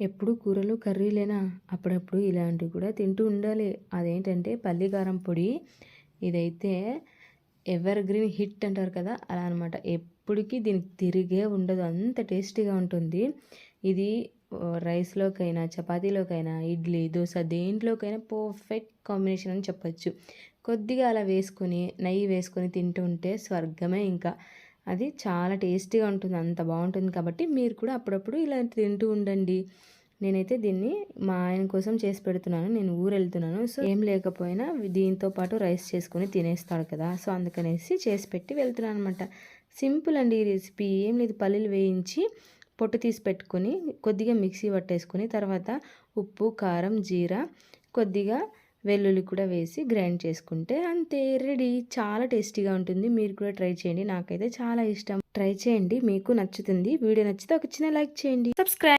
ఎప్పుడు కూరలు కర్రీలేనా అప్పుడప్పుడు ఇలాంటివి కూడా తింటూ ఉండాలి. అదేంటంటే పల్లికారం పొడి ఇదైతే ఎవర్ గ్రీన్ హిట్ అంటారు కదా అలా అనమాట ఎప్పటికీ దీనికి తిరిగే ఉండదు. అంత టేస్టీగా ఉంటుంది. ఇది రైస్లోకైనా చపాతీలోకైనా ఇడ్లీ దోశ దేంట్లోకైనా పర్ఫెక్ట్ కాంబినేషన్ అని చెప్పచ్చు. కొద్దిగా అలా వేసుకొని నెయ్యి వేసుకొని తింటూ ఉంటే స్వర్గమే ఇంకా. అది చాలా టేస్టీగా ఉంటుంది అంత బాగుంటుంది కాబట్టి మీరు కూడా అప్పుడప్పుడు ఇలా తింటూ ఉండండి. నేనైతే దీన్ని మా ఆయన కోసం చేసి పెడుతున్నాను నేను ఊరు వెళ్తున్నాను సో ఏం లేకపోయినా దీంతో పాటు రైస్ చేసుకొని తినేస్తాడు కదా సో అందుకనేసి చేసి పెట్టి వెళ్తున్నాను అనమాట సింపుల్ అండి ఈ రెసిపీ ఏం లేదు. పల్లీలు వేయించి పొట్టు తీసి పెట్టుకొని కొద్దిగా మిక్సీ పట్టేసుకొని తర్వాత ఉప్పు కారం జీరా కొద్దిగా వెల్లుల్లి కూడా వేసి గ్రైండ్ చేసుకుంటే అంతే రెడీ. చాలా టేస్టీగా ఉంటుంది. మీరు కూడా ట్రై చేయండి. నాకైతే చాలా ఇష్టం. ట్రై చేయండి. మీకు నచ్చుతుంది. వీడియో నచ్చితే ఒక చిన్న లైక్ చేయండి. సబ్స్క్రైబ్